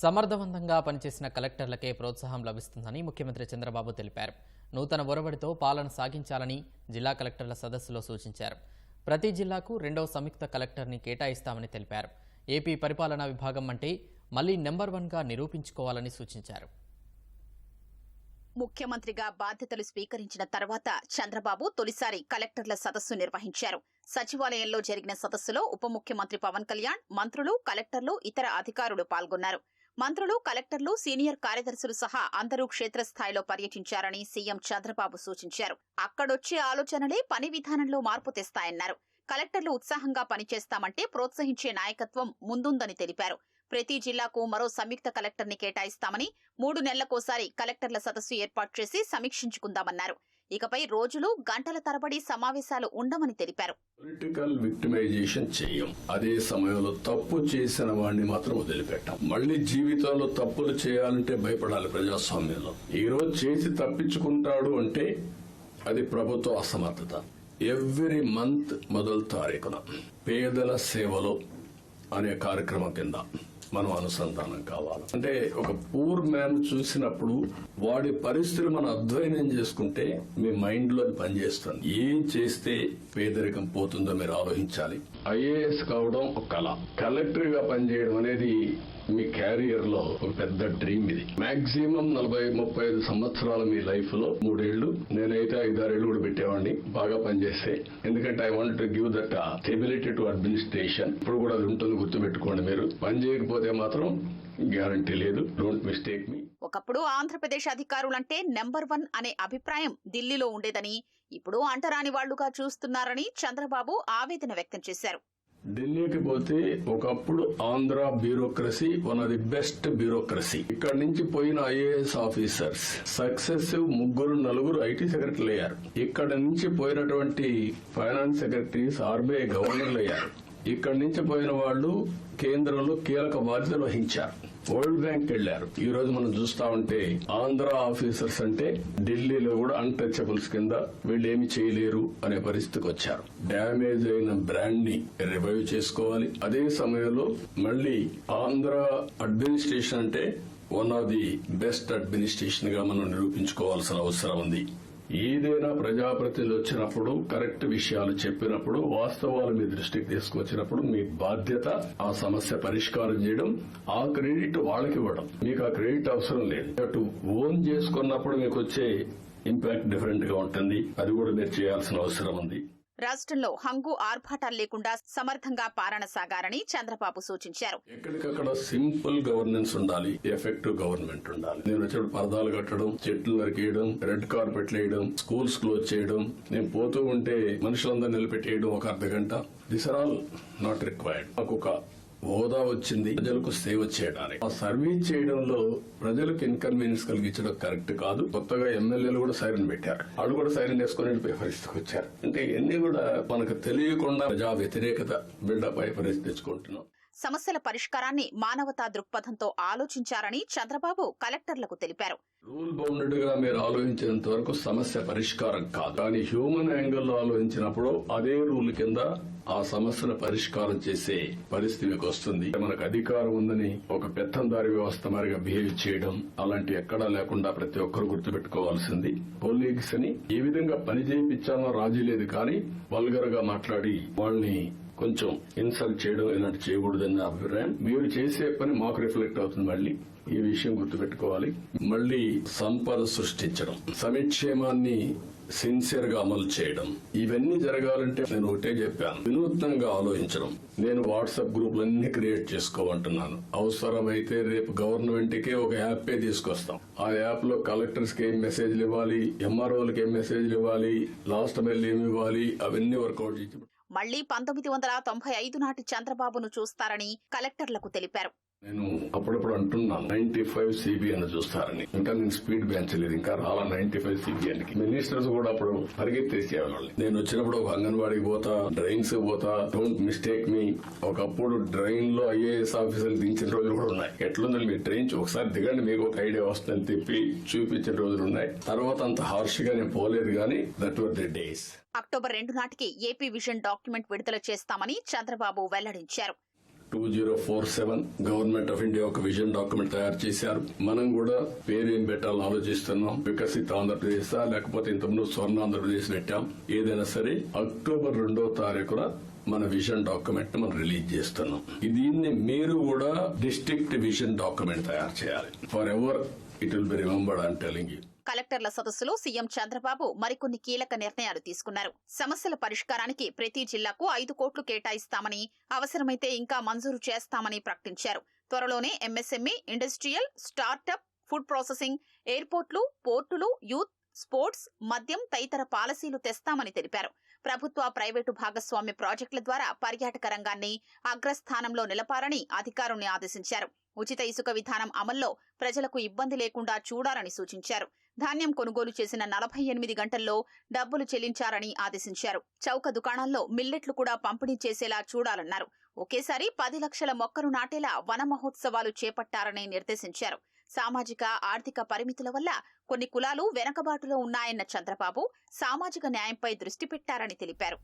సమర్థవంతంగా పనిచేసిన కలెక్టర్లకే ప్రోత్సాహం లభిస్తుందని ముఖ్యమంత్రి చంద్రబాబు తెలిపారు. నూతన ఒరవడితో పాలన సాగించాలని జిల్లా కలెక్టర్ల సదస్సులో సూచించారు. ప్రతి జిల్లాకు రెండో సంయుక్త కలెక్టర్ని కేటాయిస్తామని తెలిపారు. ఏపీ పరిపాలనా విభాగం అంటే మళ్ళీ నెంబర్ వన్గా నిరూపించుకోవాలని సూచించారు. ముఖ్యమంత్రిగా బాధ్యతలు స్వీకరించిన తర్వాత చంద్రబాబు తొలిసారి కలెక్టర్ల సదస్సు నిర్వహించారు. సచివాలయంలో జరిగిన సదస్సులో ఉప ముఖ్యమంత్రి పవన్ కళ్యాణ్ మంత్రులు కలెక్టర్లు ఇతర అధికారులు పాల్గొన్నారు. మంత్రులు కలెక్టర్లు సీనియర్ కార్యదర్శులు సహా అందరూ క్షేత్రస్థాయిలో పర్యటించారని సీఎం చంద్రబాబు సూచించారు. అక్కడొచ్చే ఆలోచనలే పని విధానంలో మార్పు తెస్తాయన్నారు. కలెక్టర్లు ఉత్సాహంగా పనిచేస్తామంటే ప్రోత్సహించే నాయకత్వం ముందుందని తెలిపారు. ప్రతి జిల్లాకు మరో సంయుక్త కలెక్టర్ని కేటాయిస్తామని మూడు నెలలకోసారి కలెక్టర్ల సదస్సు ఏర్పాటు చేసి సమీక్షించుకుందామన్నారు. ఇకపై రోజులు గంటల తరబడి సమావేశాలు ఉండమని తెలిపారు. పొలిటికల్ విక్టిమైజేషన్ చేయం. అదే సమయంలో తప్పు చేసిన వాడిని మాత్రం వదిలిపెట్టాం. మళ్ళీ జీవితంలో తప్పులు చేయాలంటే భయపడాలి ప్రజాస్వామ్యంలో. ఈ రోజు చేసి తప్పించుకుంటాడు అంటే అది ప్రభుత్వ అసమర్థత. ఎవ్రీ మంత్ మొదలు తారీఖున పేదల సేవలో అనే కార్యక్రమం కింద. మనం అనుసంధానం కావాలి. అంటే ఒక పూర్ మ్యాన్ చూసినప్పుడు వాడి పరిస్థితులు మనం అధ్వయనం చేసుకుంటే మీ మైండ్లో పనిచేస్తుంది. ఏం చేస్తే పేదరికం పోతుందో మీరు ఆలోచించాలి. ఐఏఎస్ కావడం ఒక కళ. కలెక్టర్గా పనిచేయడం అనేది మీ క్యారియర్లో ఒక పెద్ద డ్రీమ్ ఇది. మాక్సిమం నలభై ముప్పై ఐదు సంవత్సరాల మీ లైఫ్లో మూడేళ్ళు నేనైతే ఐదారేళ్ళు కూడా పెట్టేవాడిని బాగా పనిచేస్తే. ఎందుకంటే I want to give that stability to administration ఇప్పుడు కూడా అది ఉంటుంది గుర్తుపెట్టుకోండి మీరు. పని చేయకపోతే మాత్రం గ్యారంటీ లేదు. డోంట్ మిస్టేక్ మీ ఒకప్పుడు ఆంధ్రప్రదేశ్ అధికారులంటే నెంబర్ వన్ అనే అభిప్రాయం ఢిల్లీలో ఉండేదని ఇప్పుడు అంటరాని వాళ్ళుగా చూస్తున్నారని చంద్రబాబు ఆవేదన వ్యక్తం చేశారు. ఢిల్లీకి పోతే ఒకప్పుడు Andhra bureaucracy one of the best bureaucracy. ఇక్కడ నుంచి పోయిన ఐఏఎస్ ఆఫీసర్స్ సక్సెసివ్ ముగ్గురు నలుగురు ఐటీ సెక్రటరీలు అయ్యారు. ఇక్కడ నుంచి పోయినటువంటి ఫైనాన్స్ సెక్రటరీస్ ఆర్బీఐ గవర్నర్లు అయ్యారు. ఇక్కడ నుంచి పోయిన వాళ్ళు కేంద్రంలో కీలక బాధ్యతలు వహించారు. వరల్డ్ బ్యాంక్ వెళ్ళారు ఈ రోజు మనం చూస్తా ఉంటే ఆంధ్ర ఆఫీసర్స్ అంటే ఢిల్లీలో కూడా అన్టచబుల్స్ కింద వీళ్ళు ఏమి చేయలేరు అనే పరిస్థితికి వచ్చారు. డ్యామేజ్ అయిన బ్రాండ్ని రివైవ్ చేసుకోవాలి. అదే సమయంలో మళ్ళీ ఆంధ్ర అడ్మినిస్ట్రేషన్ అంటే వన్ ఆఫ్ ది బెస్ట్ అడ్మినిస్ట్రేషన్గా మనం నిరూపించుకోవాల్సిన అవసరం ఉంది. ఏదైనా ప్రజాప్రతినిధులు వచ్చినప్పుడు కరెక్ట్ విషయాలు చెప్పినప్పుడు వాస్తవాలు మీ దృష్టికి తీసుకొచ్చినప్పుడు మీ బాధ్యత ఆ సమస్య పరిష్కారం చేయడం ఆ క్రెడిట్ వాళ్ళకి ఇవ్వడం. మీకు ఆ క్రెడిట్ అవసరం లేదు. అటు ఓన్ చేసుకున్నప్పుడు మీకు వచ్చే ఇంపాక్ట్ డిఫరెంట్గా ఉంటుంది. అది కూడా మీరు చేయాల్సిన అవసరం ఉంది. రాష్ట్రంలో హంగు ఆర్భాటాలు లేకుండా సమర్థంగా పాలన సాగారని చంద్రబాబు సూచించారు. ఎక్కడికక్కడ సింపుల్ గవర్నెన్స్ ఉండాలి ఎఫెక్టివ్ గవర్నమెంట్ ఉండాలి. నేను వచ్చేప్పుడు పరదాలు కట్టడం చెట్లు నరికేయడం రెడ్ కార్పెట్లు వేయడం స్కూల్స్ క్లోజ్ చేయడం నేను పోతూ ఉంటే మనుషులందరూ నిలబెట్టేయడం ఒక అర్ధ గంట this are all not required ఒక హోదా వచ్చింది ప్రజలకు సేవ చేయడానికి. ఆ సర్వీస్ చేయడంలో ప్రజలకు ఇన్కన్వీనియన్స్ కలిగించడం కరెక్ట్ కాదు. కొత్తగా ఎమ్మెల్యేలు కూడా సైరన్ పెట్టారు. వాళ్ళు కూడా సైరన్ వేసుకుని పరిస్థితికి వచ్చారు. అంటే ఇవన్నీ కూడా మనకు తెలియకుండా ప్రజా వ్యతిరేకత బిల్డప్ అయ్యే పరిస్థితి తెచ్చుకుంటున్నాం. సమస్యల పరిష్కారాన్ని మానవతా దృక్పథంతో ఆలోచించారని చంద్రబాబు కలెక్టర్లకు తెలిపారు. రూల్ బౌండెడ్గా మీరు ఆలోచించినంత వరకు సమస్య పరిష్కారం కాదు. కానీ హ్యూమన్ యాంగిల్లో ఆలోచించినప్పుడు అదే రూల్ కింద ఆ సమస్యను పరిష్కారం చేసే పరిస్థితి మీకు వస్తుంది. మనకు అధికారం ఉందని ఒక పెత్తందారి వ్యవస్థ మారిగా బిహేవ్ చేయడం అలాంటి ఎక్కడా లేకుండా ప్రతి ఒక్కరు గుర్తుపెట్టుకోవాల్సింది. కొలీగ్స్ని ఏ విధంగా పని చేయించాలో రాజీ లేదు కానీ వల్గర్గా మాట్లాడి వాళ్ళని కొంచెం ఇన్సల్ట్ చేయడం ఇలాంటి చేయకూడదని అభిప్రాయం. మీరు చేసే పని మాకు రిఫ్లెక్ట్ అవుతుంది మళ్ళీ. ఈ విషయం గుర్తుపెట్టుకోవాలి. మళ్ళీ సంపద సృష్టించడం సమిక్షేమాన్ని సిన్సియర్గా అమలు చేయడం ఇవన్నీ జరగాలంటే నేను ఒకటే చెప్పాను. వినూత్నంగా ఆలోచించడం. నేను వాట్సాప్ గ్రూపులన్నీ క్రియేట్ చేసుకోమంటున్నాను. అవసరమైతే రేపు గవర్నమెంట్ కే ఒక యాప్ తీసుకొస్తాం. ఆ యాప్లో కలెక్టర్స్కి ఏం మెసేజ్లు ఇవ్వాలి ఎంఆర్ఓలకి ఏం మెసేజ్లు ఇవ్వాలి లాస్ట్ మెయిల్ ఏమి ఇవ్వాలి అవన్నీ వర్కౌట్ చేసి మళ్ళీ పంతొమ్మిది వందల తొంభై ఐదు నాటి చంద్రబాబును చూస్తారని కలెక్టర్లకు తెలిపారు. నేను అప్పుడప్పుడు అంటున్నాను నైన్టీ ఫైవ్ సిబిఎన్ చూస్తారని. ఇంకా నేను స్పీడ్ పెంచలేదు ఇంకా రాలా నైన్టీ ఫైవ్ సిబిఎన్ అని మినిస్టర్స్ కూడా అప్పుడు పరిగెత్తేసేవాళ్ళని. నేను వచ్చినప్పుడు ఒక అంగన్వాడికి పోతా డ్రైన్స్ పోతా డోంట్ మిస్టేక్ మీ ఒకప్పుడు డ్రైన్లో ఐఏఎస్ ఆఫీసర్లు దించిన రోజులు కూడా ఉన్నాయి. ఎట్లుందో మీ ట్రైన్ ఒకసారి దిగండి మీకు ఒక ఐడియా వస్తుందని తిప్పి చూపించిన రోజులు ఉన్నాయి. తర్వాత అంత హార్ష్గా నేను పోలేదు కానీ that were the days October రెండు నాటికి ఏపీ విజన్ డాక్యుమెంట్ విడుదల చేస్తామని చంద్రబాబు వెల్లడించారు. Two zero four seven government of India ఒక విజన్ డాక్యుమెంట్ తయారు చేశారు. మనం కూడా పేరు ఏం పెట్టాలని ఆలోచిస్తున్నాం. వికసిత ఆంధ్రప్రదేశ్ లేకపోతే ఇంతకుముందు స్వర్ణ ఆంధ్రప్రదేశ్ పెట్టాం ఏదైనా సరే అక్టోబర్ రెండో తారీఖున మన విజన్ డాక్యుమెంట్ మనం రిలీజ్ చేస్తున్నాం. దీన్ని మీరు కూడా డిస్ట్రిక్ట్ విజన్ డాక్యుమెంట్ తయారు చేయాలి. Forever it will be remembered and telling you కలెక్టర్ల సదస్సులో సీఎం చంద్రబాబు మరికొన్ని కీలక నిర్ణయాలు తీసుకున్నారు. సమస్యల పరిష్కారానికి ప్రతి జిల్లాకు ఐదు కోట్లు కేటాయిస్తామని అవసరమైతే ఇంకా మంజూరు చేస్తామని ప్రకటించారు. త్వరలోనే MSME industrial startup food processing ఎయిర్పోర్ట్లు పోర్టులు యూత్ స్పోర్ట్స్ మద్యం తదితర పాలసీలు తెస్తామని తెలిపారు. ప్రభుత్వ ప్రైవేటు భాగస్వామ్య ప్రాజెక్టుల ద్వారా పర్యాటక రంగాన్ని అగ్రస్థానంలో నిలపాలని అధికారుల్ని ఆదేశించారు. ఉచిత ఇసుక విధానం అమల్లో ప్రజలకు ఇబ్బంది లేకుండా చూడాలని సూచించారు. ధాన్యం కొనుగోలు చేసిన నలభై ఎనిమిది గంటల్లో డబ్బులు చెల్లించారని ఆదేశించారు. చౌక దుకాణాల్లో మిల్లెట్లు కూడా పంపిణీ చేసేలా చూడాలన్నారు. ఒకేసారి పది లక్షల మొక్కలు నాటేలా వన మహోత్సవాలు చేపట్టారని నిర్దేశించారు. సామాజిక ఆర్థిక పరిమితుల వల్ల కొన్ని కులాలు వెనకబాటులో ఉన్నాయన్న చంద్రబాబు సామాజిక న్యాయంపై దృష్టి పెట్టారని తెలిపారు.